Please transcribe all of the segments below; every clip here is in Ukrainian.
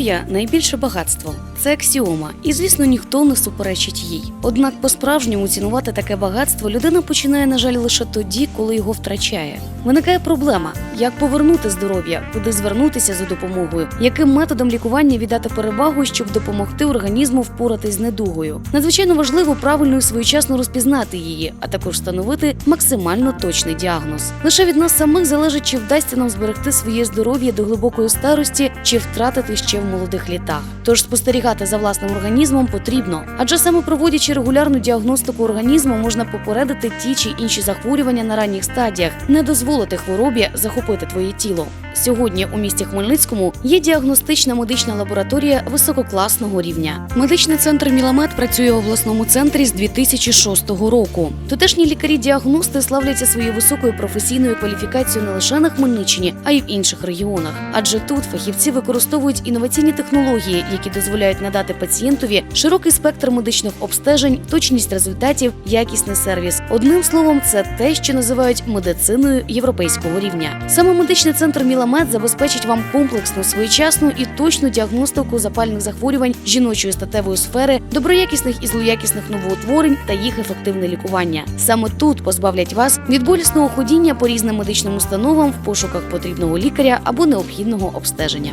Здоров'я найбільше багатство. Це аксіома, і звісно, ніхто не суперечить їй. Однак, по-справжньому цінувати таке багатство людина починає, на жаль, лише тоді, коли його втрачає. Виникає проблема, як повернути здоров'я, куди звернутися за допомогою, яким методом лікування віддати перевагу, щоб допомогти організму впоратись з недугою. Надзвичайно важливо правильно і своєчасно розпізнати її, а також встановити максимально точний діагноз. Лише від нас самих залежить, чи вдасться нам зберегти своє здоров'я до глибокої старості, чи втратити ще в молодих літах. Тож спостерігати за власним організмом потрібно, адже саме проводячи регулярну діагностику організму, можна попередити ті чи інші захворювання на ранніх стадіях, не дозволити хворобі захопити твоє тіло. Сьогодні у місті Хмельницькому є діагностична медична лабораторія висококласного рівня. Медичний центр Міламед працює в обласному центрі з 2006 року. Тутешні лікарі-діагности славляться своєю високою професійною кваліфікацією не лише на Хмельниччині, а й в інших регіонах. Адже тут фахівці використовують інноваційні технології, які дозволяють надати пацієнтові широкий спектр медичних обстежень, точність результатів, якісний сервіс. Одним словом, це те, що називають медициною європейського рівня. Саме медичний центр Міламед забезпечить вам комплексну, своєчасну і точну діагностику запальних захворювань жіночої статевої сфери, доброякісних і злоякісних новоутворень та їх ефективне лікування. Саме тут позбавлять вас від болісного ходіння по різним медичним установам в пошуках потрібного лікаря або необхідного обстеження.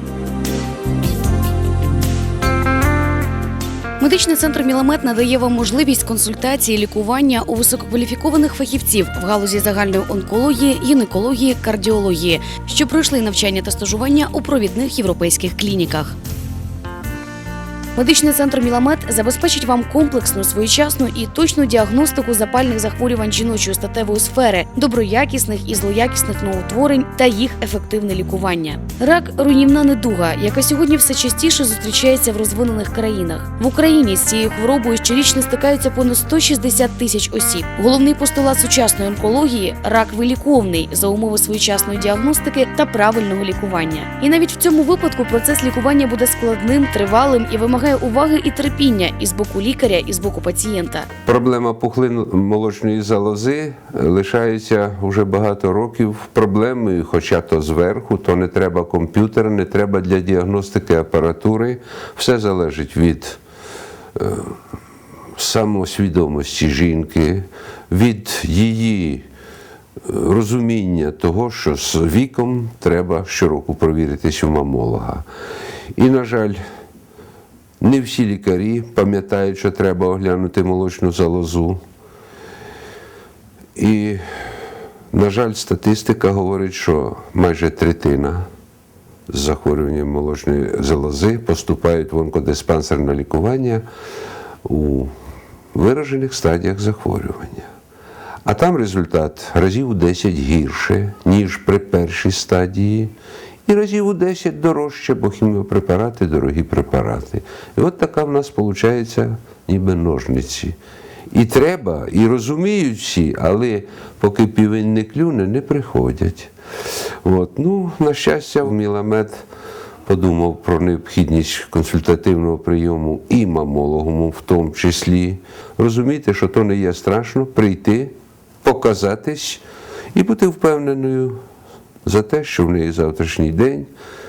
Медичний центр Міламет надає вам можливість консультації лікування у висококваліфікованих фахівців в галузі загальної онкології, гінекології, кардіології, що пройшли навчання та стажування у провідних європейських клініках. Медичний центр Міламет забезпечить вам комплексну, своєчасну і точну діагностику запальних захворювань жіночої статевої сфери, доброякісних і злоякісних новоутворень та їх ефективне лікування. Рак руйнівна недуга, яка сьогодні все частіше зустрічається в розвинених країнах. В Україні з цією хворобою щорічно стикаються понад 160 тисяч осіб. Головний постулат сучасної онкології рак виліковний за умови своєчасної діагностики та правильного лікування. І навіть в цьому випадку процес лікування буде складним, тривалим і вимагає уваги і терпіння і з боку лікаря, і з боку пацієнта. Проблема пухлин молочної залози лишається вже багато років проблемою, хоча то зверху, то не треба комп'ютера, не треба для діагностики апаратури. Все залежить від е, самосвідомості жінки, від її е, розуміння того, що з віком треба щороку провіритись у мамолога. І, на жаль, не всі лікарі пам'ятають, що треба оглянути молочну залозу. І, на жаль, статистика говорить, що майже третина з захворюванням молочної залози поступають в онкодиспансерне лікування у виражених стадіях захворювання. А там результат разів 10 гірше, ніж при першій стадії, і разів у 10 дорожче, бо хіміопрепарати дорогі препарати. І от така в нас виходить ніби ножниці. І треба, і розуміють всі, але поки півень не клюне, не приходять. От. Ну, на щастя, Міламед подумав про необхідність консультативного прийому і мамологому в тому числі. Розуміти, що то не є страшно, прийти, показатись і бути впевненою за те, що в неї завтрашній день,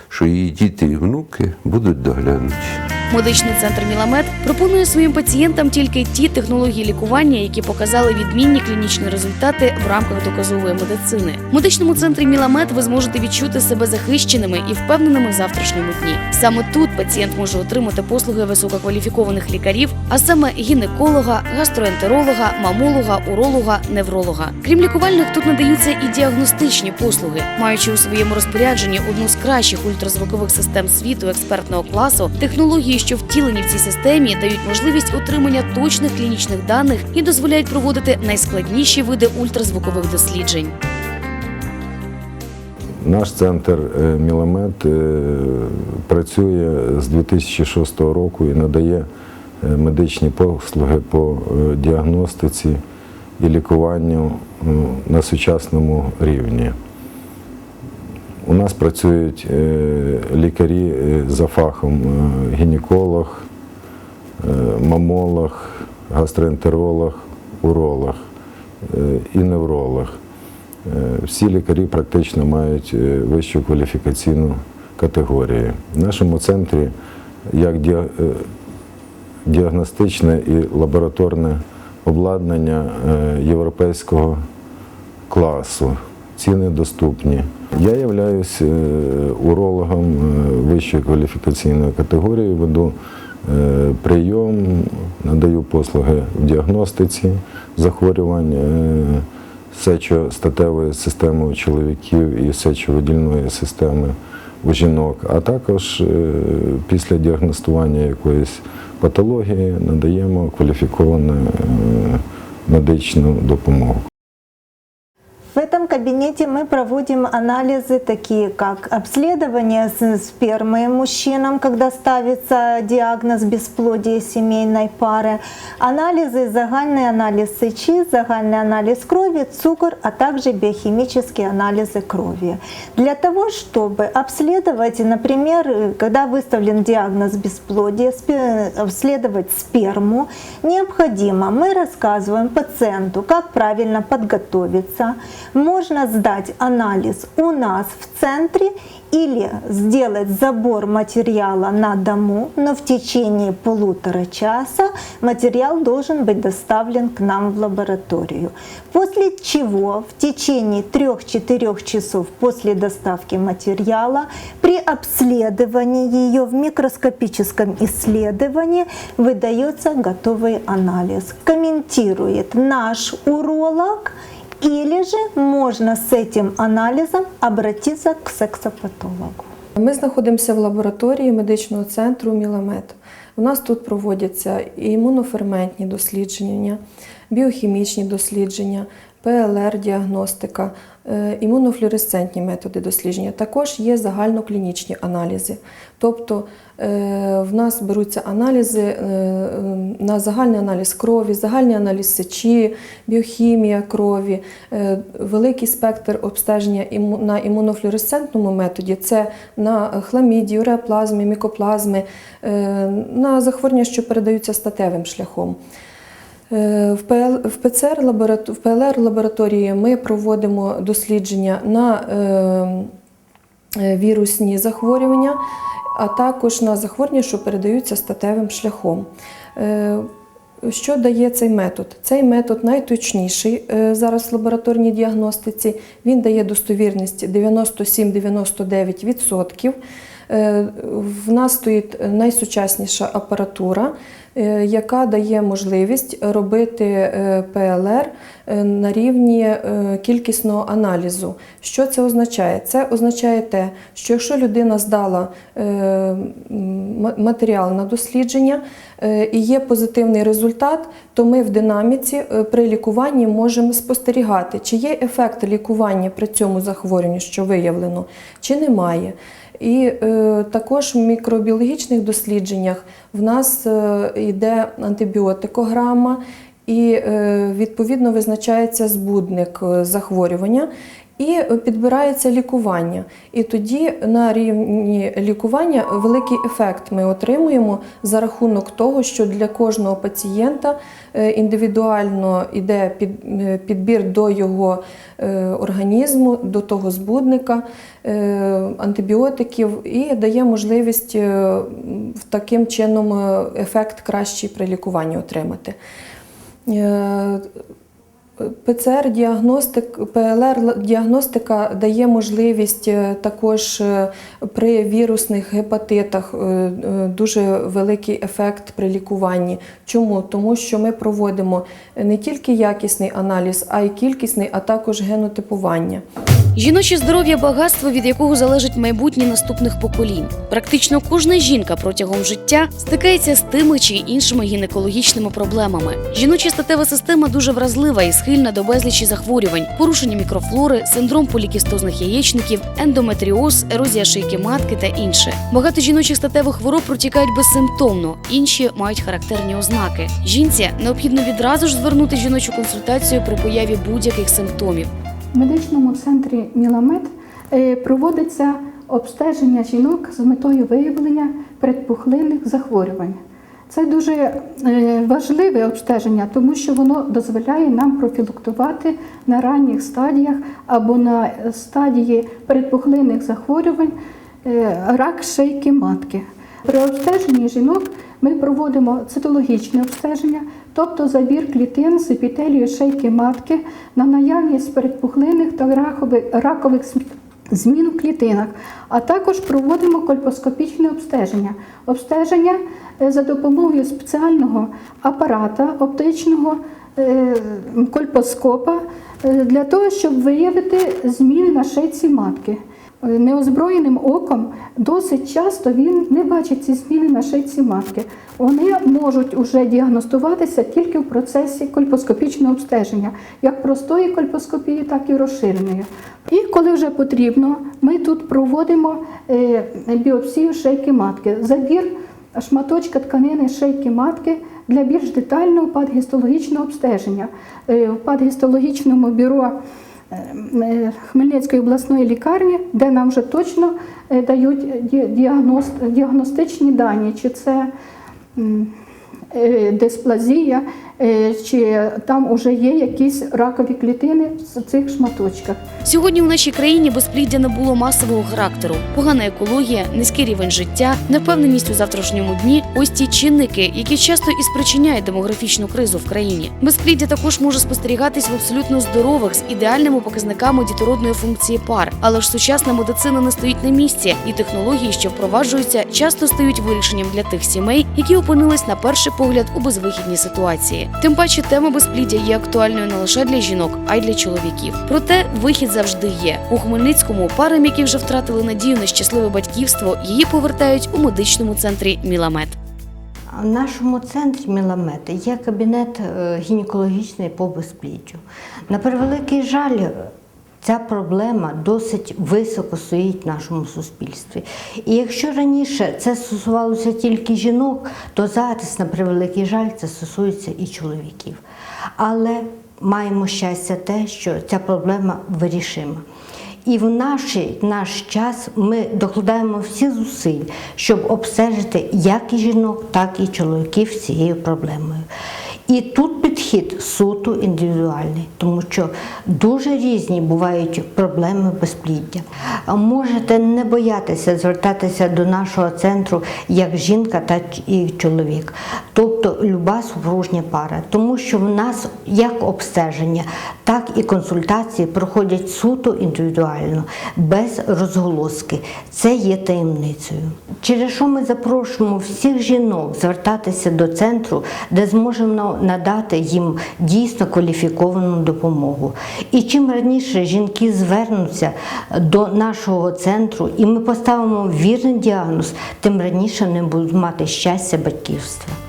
що її діти і внуки будуть доглянуті. Медичний центр Міламед пропонує своїм пацієнтам тільки ті технології лікування, які показали відмінні клінічні результати в рамках доказової медицини. В медичному центрі Міламед ви зможете відчути себе захищеними і впевненими в завтрашньому дні. Саме тут пацієнт може отримати послуги висококваліфікованих лікарів, а саме гінеколога, гастроентеролога, мамолога, уролога, невролога. Крім лікувальних, тут надаються і діагностичні послуги, маючи у своєму розпорядженні одну з кращих ультразвукових систем світу експертного класу, технології, що втілені в цій системі, дають можливість отримання точних клінічних даних і дозволяють проводити найскладніші види ультразвукових досліджень. Наш центр е, Міламед е, працює з 2006 року і надає е, медичні послуги по діагностиці і лікуванню на сучасному рівні. У нас працюють е, лікарі е, за фахом е, гінеколог, мамолог, гастроентеролог, уролог і невролог. Всі лікарі практично мають вищу кваліфікаційну категорії. В нашому центрі як діагностичне і лабораторне обладнання європейського класу. Ціни доступні. Я являюсь е, урологом е, вищої кваліфікаційної категорії, веду е, прийом, надаю послуги в діагностиці захворювань сечостатевої системи у чоловіків і сечовидільної системи у жінок, а також після діагностування якоїсь патології надаємо кваліфіковану медичну допомогу. Кабинете мы проводим анализы, такие как обследование спермы мужчинам, когда ставится диагноз бесплодия семейной пары, анализы, загальный анализ сечи, загальный анализ крови, цукор, а также биохимические анализы крови. Для того, чтобы обследовать, например, когда выставлен диагноз бесплодия, обследовать сперму, необходимо, мы рассказываем пациенту, как правильно подготовиться, можно сдать анализ у нас в центре или сделать забор материала на дому, но в течение полутора часа материал должен быть доставлен к нам в лабораторию. После чего в течение 3-4 часов после доставки материала при обследовании ее в микроскопическом исследовании выдается готовый анализ. Комментирует наш уролог или же можно с этим анализом обратиться к сексопатологу. Ми знаходимося в лабораторії медичного центру Міламет. У нас тут проводяться імуноферментні дослідження, біохімічні дослідження, ПЛР-діагностика, е, імунофлюоресцентні методи дослідження. Також є загальноклінічні аналізи. Тобто е, в нас беруться аналізи е, на загальний аналіз крові, загальний аналіз сечі, біохімія крові, великий спектр обстеження на імунофлюоресцентному методі це на хламідію, реоплазмі, мікоплазми, на захворювання, що передаються статевим шляхом. В ПЦР в ПЛР лабораторії ми проводимо дослідження на е, е, вірусні захворювання, а також на захворювання, що передаються статевим шляхом. Е, Що дає цей метод? Цей метод найточніший зараз в лабораторній діагностиці. Він дає достовірність 97-99%. Е, В нас стоїть найсучасніша апаратура, е, яка дає можливість робити е, ПЛР на рівні кількісного аналізу. Що це означає? Це означає те, що якщо людина здала матеріал на дослідження і є позитивний результат, то ми в динаміці при лікуванні можемо спостерігати, чи є ефект лікування при цьому захворюванні, що виявлено, чи немає. І е, також в мікробіологічних дослідженнях в нас е, йде антибіотикограма, і е, відповідно визначається збудник е, захворювання. І підбирається лікування. І тоді на рівні лікування великий ефект ми отримуємо за рахунок того, що для кожного пацієнта е, індивідуально йде е, підбір до його е, організму, до того збудника антибіотиків і дає можливість таким чином ефект кращий при лікуванні отримати. ПЦР-діагностик, ПЛР-діагностика дає можливість е, також е, при вірусних гепатитах е, дуже великий ефект при лікуванні. Чому? Тому що ми проводимо не тільки якісний аналіз, а й кількісний, а також генотипування. Жіноче здоров'я багатство, від якого залежить майбутнє наступних поколінь. Практично кожна жінка протягом життя стикається з тими чи іншими гінекологічними проблемами. Жіноча статева система дуже вразлива і схильна до безлічі захворювань, порушення мікрофлори, синдром полікістозних яєчників, ендометріоз, ерозія шийки матки та інше. Багато жіночих статевих хвороб протікають безсимптомно, інші мають характерні ознаки. Жінці необхідно відразу ж звернути жіночу консультацію при появі будь-яких симптомів. В медичному центрі Міламед е, проводиться обстеження жінок з метою виявлення предпухлинних захворювань. Це дуже е, важливе обстеження, тому що воно дозволяє нам профілактувати на ранніх стадіях або на стадії предпухлинних захворювань е, рак шийки матки. При обстеженні жінок ми проводимо цитологічне обстеження, тобто забір клітин з епітелію шийки матки на наявність передпухлинних та ракових, змін в клітинах, а також проводимо кольпоскопічне обстеження. Обстеження е, за допомогою спеціального апарата оптичного е, кольпоскопа е, для того, щоб виявити зміни на шийці матки. Е, Неозброєним оком досить часто він не бачить ці зміни на шийці матки. Вони можуть уже діагностуватися тільки в процесі кольпоскопічного обстеження, як простої кольпоскопії, так і розширеної. І коли вже потрібно, ми тут проводимо е, біопсію шийки матки, забір шматочка тканини шийки матки для більш детального падгістологічного обстеження. Е, В падгістологічному бюро Хмельницької обласної лікарні, де нам вже точно е, дають діагност- діагностичні дані, чи це е, дисплазія, е, чи там вже є якісь ракові клітини в цих шматочках. Сьогодні у нашій країні безпліддя набуло масового характеру. Погана екологія, низький рівень життя, невпевненість у завтрашньому дні ось ті чинники, які часто і спричиняють демографічну кризу в країні. Безпліддя також може спостерігатись в абсолютно здорових з ідеальними показниками дітородної функції пар. Але ж сучасна медицина не стоїть на місці, і технології, що впроваджуються, часто стають вирішенням для тих сімей, які опинились на перший погляд у безвихідній ситуації. Тим паче тема безпліддя є актуальною не лише для жінок, а й для чоловіків. Проте вихід завжди є. У Хмельницькому парам, які вже втратили надію на щасливе батьківство, її повертають у медичному центрі Міламед. В нашому центрі Міламети є кабінет е, гінекологічний по безпліддю. На превеликий жаль, ця проблема досить високо стоїть в нашому суспільстві. І якщо раніше це стосувалося тільки жінок, то зараз, на превеликий жаль, це стосується і чоловіків. Але маємо щастя те, що ця проблема вирішима. І в наш, наш час ми докладаємо всі зусиль, щоб обстежити як і жінок, так і чоловіків з цією проблемою. І тут підхід суто індивідуальний, тому що дуже різні бувають проблеми безпліддя. Можете не боятися звертатися до нашого центру як жінка, так і чоловік, тобто люба супружня пара, тому що в нас як обстеження, так і консультації проходять суто індивідуально, без розголоски. Це є таємницею. Через що ми запрошуємо всіх жінок звертатися до центру, де зможемо надати їм дійсно кваліфіковану допомогу. І чим раніше жінки звернуться до нашого центру, і ми поставимо вірний діагноз, тим раніше вони будуть мати щастя батьківства.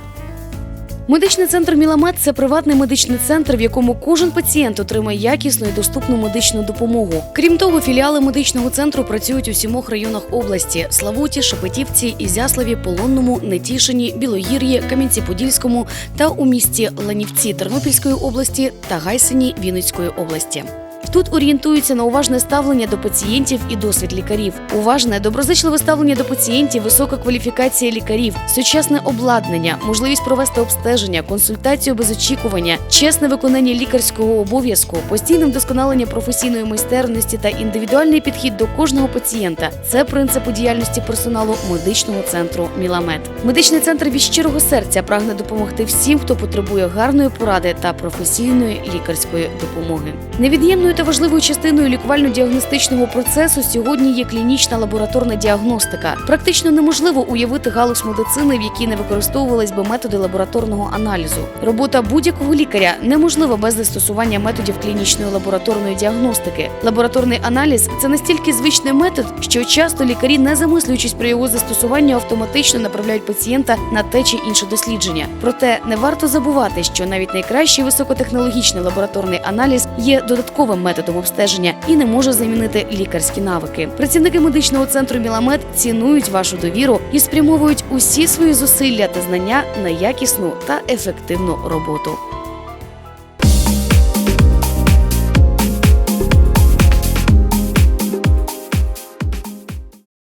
Медичний центр Міламед це приватний медичний центр, в якому кожен пацієнт отримає якісну і доступну медичну допомогу. Крім того, філіали медичного центру працюють у сімох районах області: Славуті, Шепетівці, Ізяславі, Полонному, Нетішині, Білогір'ї, Кам'янці-Подільському та у місті Ланівці Тернопільської області та Гайсині Вінницької області. Тут орієнтуються на уважне ставлення до пацієнтів і досвід лікарів. Уважне, доброзичливе ставлення до пацієнтів, висока кваліфікація лікарів, сучасне обладнання, можливість провести обстеження, консультацію без очікування, чесне виконання лікарського обов'язку, постійне вдосконалення професійної майстерності та індивідуальний підхід до кожного пацієнта це принципи діяльності персоналу медичного центру Міламед. Медичний центр від щирого серця прагне допомогти всім, хто потребує гарної поради та професійної лікарської допомоги. Невід'ємною та важливою частиною лікувально-діагностичного процесу сьогодні є клінічна лабораторна діагностика. Практично неможливо уявити галузь медицини, в якій не використовувались би методи лабораторного аналізу. Робота будь-якого лікаря неможлива без застосування методів клінічної лабораторної діагностики. Лабораторний аналіз це настільки звичний метод, що часто лікарі, не замислюючись про його застосування, автоматично направляють пацієнта на те чи інше дослідження. Проте не варто забувати, що навіть найкращий високотехнологічний лабораторний аналіз є додатковим методом обстеження і не може замінити лікарські навики. Працівники медичного центру Міламед цінують вашу довіру і спрямовують усі свої зусилля та знання на якісну та ефективну роботу.